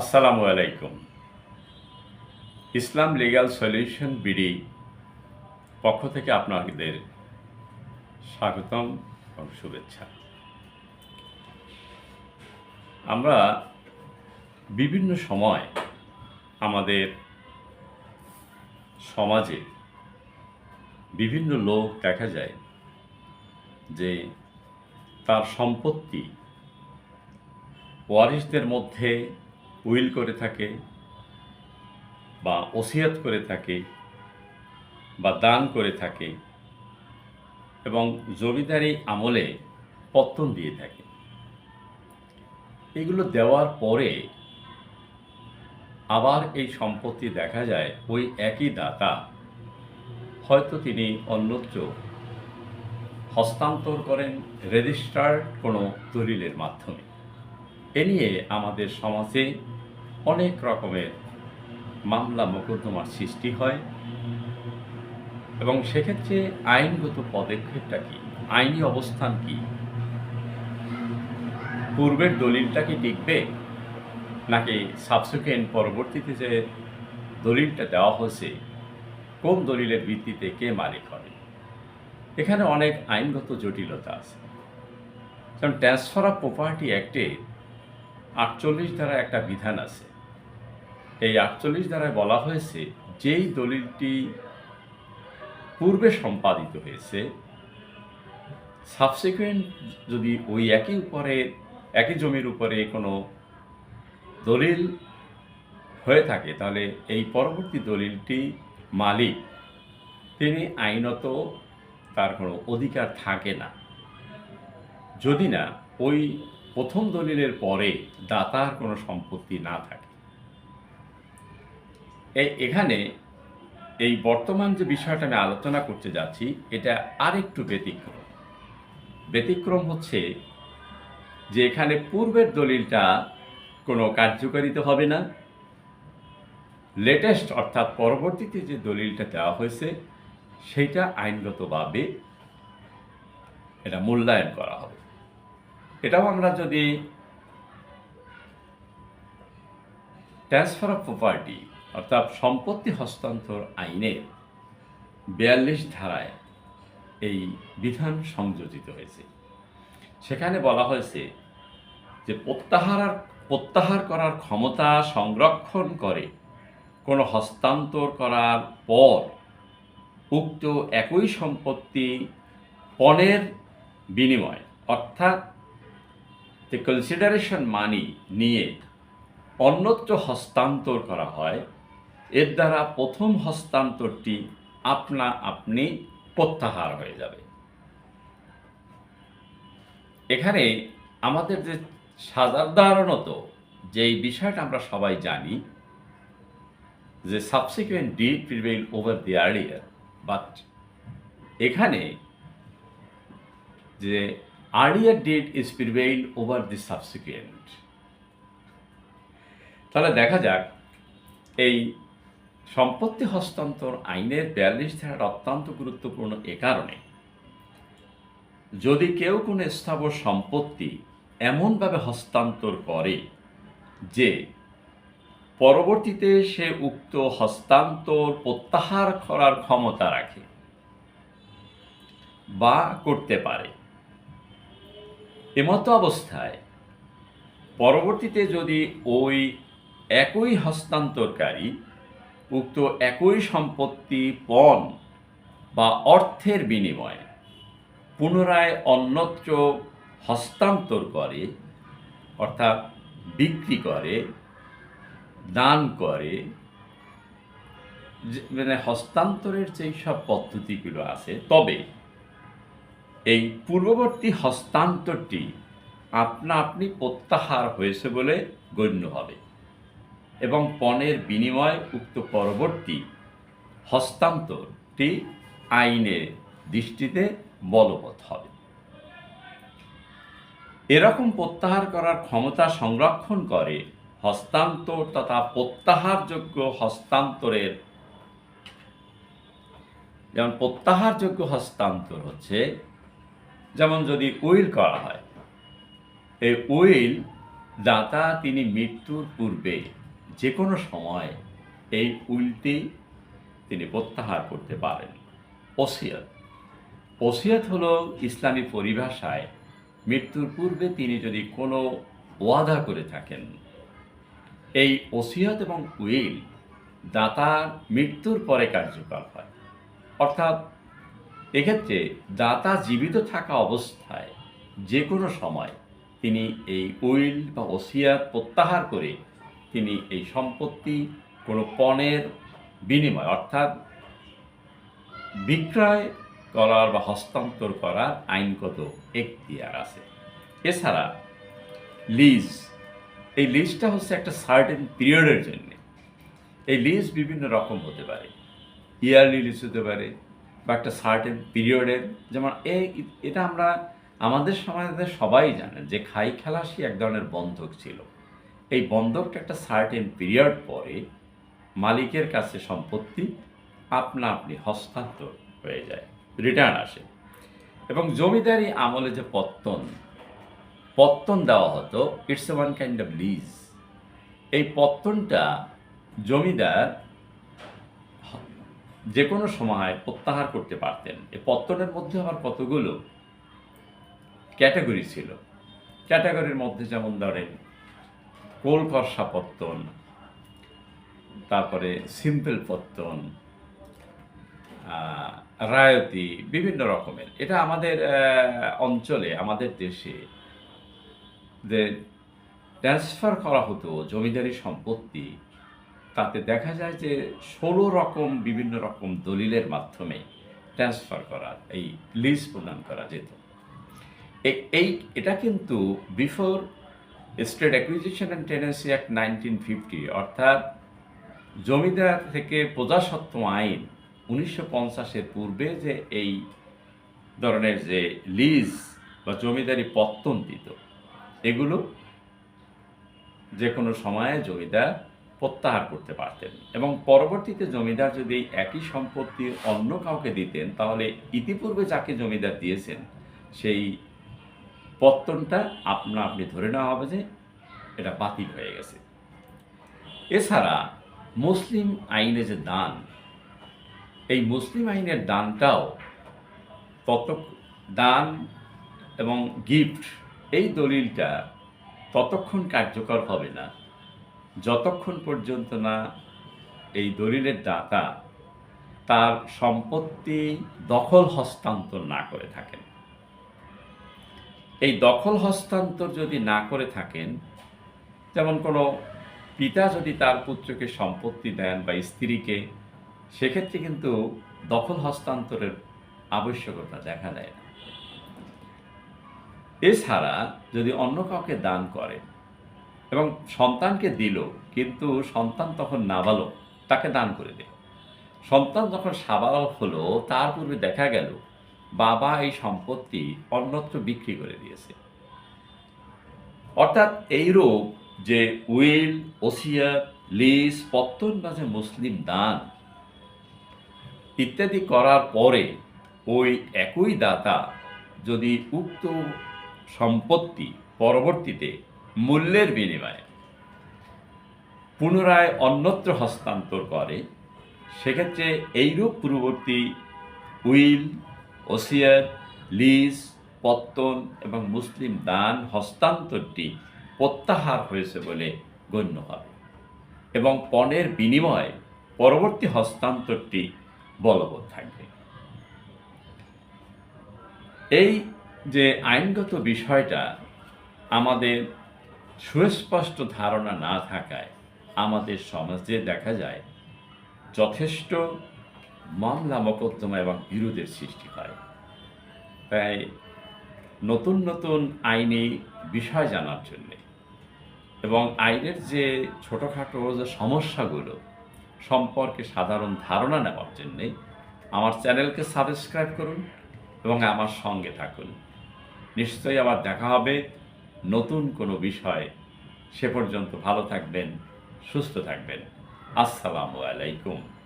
আসসালামু আলাইকুম। ইসলাম legal solution BD পক্ষ থেকে আপনাদের স্বাগতম এবং শুভেচ্ছা। আমরা বিভিন্ন সময় আমাদের সমাজে বিভিন্ন লোক দেখা যায় যে তার সম্পত্তি ওয়ারিসদের মধ্যে উইল করে থাকে বা ওসিয়াত করে থাকে বা দান করে থাকে এবং জমিদারি আমলে পত্তন দিয়ে থাকে। এগুলো দেওয়ার পরে আবার এই সম্পত্তি দেখা যায় ওই একই দাতা হয়তো তিনি অন্যত্র হস্তান্তর করেন রেজিস্টার্ড কোনো দলিলের মাধ্যমে। এ নিয়ে আমাদের সমাজে অনেক রকমের মামলা মোকদ্দমার সৃষ্টি হয় এবং সেক্ষেত্রে আইনগত পদক্ষেপটা কি? আইনি অবস্থান কি? পূর্বের দলিলটা কি টিকবে? নাকি সাবসিকুয়েন্ট পরবর্তীতে যে দলিলটা দেওয়া হয়েছে, কোন দলিলের ভিত্তিতে কে মালিক হবে? এখানে অনেক আইনগত জটিলতা আছে। যেমন ট্রান্সফার অফ প্রপার্টি অ্যাক্টে আটচল্লিশ দ্বারা একটা বিধান আছে। এই আটচল্লিশ দ্বারায় বলা হয়েছে, যেই দলিলটি পূর্বে সম্পাদিত হয়েছে সাবসিকুয়েন্ট যদি ওই একই উপরে, একই জমির উপরে কোনো দলিল হয়ে থাকে, তাহলে এই পরবর্তী দলিলটি মালিক, তিনি আইনত তার কোনো অধিকার থাকে না। যদি না, ওই প্রথম দলিলের পরে দাতার কোনো সম্পত্তি না থাকে। এই এখানে এই বর্তমান যে বিষয়টা আমি আলোচনা করতে যাচ্ছি, এটা আরেকটু ব্যতিক্রম। ব্যতিক্রম হচ্ছে যে এখানে পূর্বের দলিলটা কোনো কার্যকারিত হবে না। লেটেস্ট অর্থাৎ পরবর্তীতে যে দলিলটা দেওয়া হয়েছে সেইটা আইনগতভাবে এটা মূল্যায়ন করা হবে। এটাও আমরা যদি ট্রান্সফার অফ প্রপার্টি অর্থাৎ সম্পত্তি হস্তান্তর আইনের বিয়াল্লিশ ধারায় এই বিধান সংযোজিত হয়েছে। সেখানে বলা হয়েছে যে প্রত্যাহার প্রত্যাহার করার ক্ষমতা সংরক্ষণ করে কোনো হস্তান্তর করার পর উক্ত একই সম্পত্তি পণের বিনিময়, অর্থাৎ যে কনসিডারেশন মানি নিয়ে অন্যত্র হস্তান্তর করা হয় এর দ্বারা প্রথম হস্তান্তরটি আপনা আপনি প্রত্যাহার হয়ে যাবে। এখানে আমাদের যে সাধারণত যেই বিষয়টা আমরা সবাই জানি, যে subsequent deed prevail over the earlier but এখানে যে earlier date is prevail over the subsequent তাহলে দেখা যাক, এই সম্পত্তি হস্তান্তর আইনের বিয়াল্লিশ ধারার অত্যন্ত গুরুত্বপূর্ণ এ কারণে। যদি কেউ কোনো স্থাবর সম্পত্তি এমনভাবে হস্তান্তর করে যে পরবর্তীতে সে উক্ত হস্তান্তর প্রত্যাহার করার ক্ষমতা রাখে বা করতে পারে। এমতো অবস্থায় পরবর্তীতে যদি ওই একই হস্তান্তরকারী উক্ত একই সম্পত্তি পণ বা অর্থের বিনিময়ে পুনরায় অন্যত্র হস্তান্তর করে, অর্থাৎ বিক্রি করে, দান করে মানে হস্তান্তরের যেই সব পদ্ধতিগুলো আছে, তবে এই পূর্ববর্তী হস্তান্তরটি আপনা আপনি প্রত্যাহার হয়েছে বলে গণ্য হবে। এবং পণের বিনিময় উক্ত পরবর্তী হস্তান্তরটি আইনের দৃষ্টিতে বলবৎ হবে। এরকম প্রত্যাহার করার ক্ষমতা সংরক্ষণ করে হস্তান্তর তথা প্রত্যাহারযোগ্য হস্তান্তরের যেমন প্রত্যাহারযোগ্য হস্তান্তর হচ্ছে, যেমন যদি উইল করা হয়, এই উইল দাতা তিনি মৃত্যুর পূর্বে যে কোনো সময় এই উইলটি তিনি প্রত্যাহার করতে পারেন। ওসিয়ত। ওসিয়ত হল ইসলামী পরিভাষায় মৃত্যুর পূর্বে তিনি যদি কোনো ওয়াদা করে থাকেন, এই ওসিয়ত এবং উইল দাতার মৃত্যুর পরে কার্যকর হয়। অর্থাৎ এক্ষেত্রে দাতা জীবিত থাকা অবস্থায় যে কোনো সময় তিনি এই উইল বা ওসিয়াত প্রত্যাহার করে তিনি এই সম্পত্তি কোনো পণের বিনিময়, অর্থাৎ বিক্রয় করার বা হস্তান্তর করার আইনগত এখতিয়ার আছে। এছাড়া লিজ, এই লিজটা হচ্ছে একটা সার্টেন পিরিয়ডের জন্য। এই লিজ বিভিন্ন রকম হতে পারে, ইয়ারলি লিজ হতে পারে বা একটা সার্টেন পিরিয়ডের। যেমন এই এটা আমরা, আমাদের সমাজে সবাই জানেন যে খাই খেলাসি এক ধরনের বন্ধক ছিল। এই বন্ধকটা একটা সার্টেন পিরিয়ড পরে মালিকের কাছে সম্পত্তি আপনা আপনি হস্তান্তর হয়ে যায় রিটার্ন আসে। এবং জমিদারি আমলে যে পত্তন পত্তন দেওয়া হতো it's a one kind of lease এই পত্তনটা জমিদার যে কোনো সময় প্রত্যাহার করতে পারতেন। এই পত্তনের মধ্যে আবার কতগুলো ক্যাটাগরি ছিল। ক্যাটাগরির মধ্যে যেমন ধরেন কোলকর্ষা পত্তন তারপরে সিম্পল পত্তন রায়তি, বিভিন্ন রকমের। এটা আমাদের অঞ্চলে, আমাদের দেশে যে ট্রান্সফার করা হতো জমিদারি সম্পত্তি, তাতে দেখা যায় যে ষোলো রকম বিভিন্ন রকম দলিলের মাধ্যমে ট্রান্সফার করা, এই লিজ প্রদান করা যেত। এই, এটা কিন্তু before state acquisition and tenancy act nineteen fifty, অর্থাৎ জমিদার থেকে প্রজাসত্ব আইন উনিশশো পঞ্চাশের পূর্বে যে এই ধরনের যে লিজ বা জমিদারি পত্তন দিত, এগুলো যে কোনো সময়ে জমিদার প্রত্যাহার করতে পারতেন এবং পরবর্তীতে জমিদার যদি একই সম্পত্তি অন্য কাউকে দিতেন, তাহলে ইতিপূর্বে যাকে জমিদার দিয়েছেন, সেই পত্তনটা আপনা আপনি ধরে নেওয়া হবে যে এটা বাতিল হয়ে গেছে। এছাড়া মুসলিম আইনে যে দান, এই মুসলিম আইনের দানটাও তত দান এবং গিফট এই দলিলটা ততক্ষণ কার্যকর হবে না। যতক্ষণ পর্যন্ত না এই দলিলের দাতা তার সম্পত্তি দখল হস্তান্তর না করে থাকেন। এই দখল হস্তান্তর যদি না করে থাকেন, যেমন কোনো পিতা যদি তার পুত্রকে সম্পত্তি দেন বা স্ত্রীকে, সেক্ষেত্রে কিন্তু দখল হস্তান্তরের আবশ্যকতা দেখা দেয় না। এছাড়া যদি অন্য কাউকে দান করে এবং সন্তানকে দিল, কিন্তু সন্তান তখন নাবালক, তাকে দান করে দেয় সন্তান যখন সাবালক হলো, তার পূর্বে দেখা গেল বাবা এই সম্পত্তি অন্যত্র বিক্রি করে দিয়েছে। অর্থাৎ এইরূপ যে উইল ওসিয়াত লিজ পত্তন যে মুসলিম দান ইত্যাদি করার পরে ওই একই দাতা যদি উক্ত সম্পত্তি পরবর্তীতে মূল্যের বিনিময়ে পুনরায় অন্যত্র হস্তান্তর করে, সেক্ষেত্রে এইরূপ পূর্ববর্তী উইল ওসিয়াত লিজ, পত্তন এবং মুসলিম দান হস্তান্তরটি প্রত্যাহার হয়েছে বলে গণ্য হবে এবং পণের বিনিময়ে পরবর্তী হস্তান্তরটি বলবৎ থাকবে। এই যে আইনগত বিষয়টা আমাদের সুস্পষ্ট ধারণা না থাকায় আমাদের সমাজে দেখা যায় যথেষ্ট মামলা মোকদ্দমা এবং বিরোধের সৃষ্টি হয়। তাই নতুন নতুন আইনি বিষয় জানার জন্যে এবং আইনের যে ছোটোখাটো যে সমস্যাগুলো সম্পর্কে সাধারণ ধারণা নেওয়ার জন্যে আমার চ্যানেলকে সাবস্ক্রাইব করুন এবং আমার সঙ্গে থাকুন। নিশ্চয়ই আবার দেখা হবে নতুন কোনো বিষয়। সে পর্যন্ত ভালো থাকবেন, সুস্থ থাকবেন। আসসালামু আলাইকুম।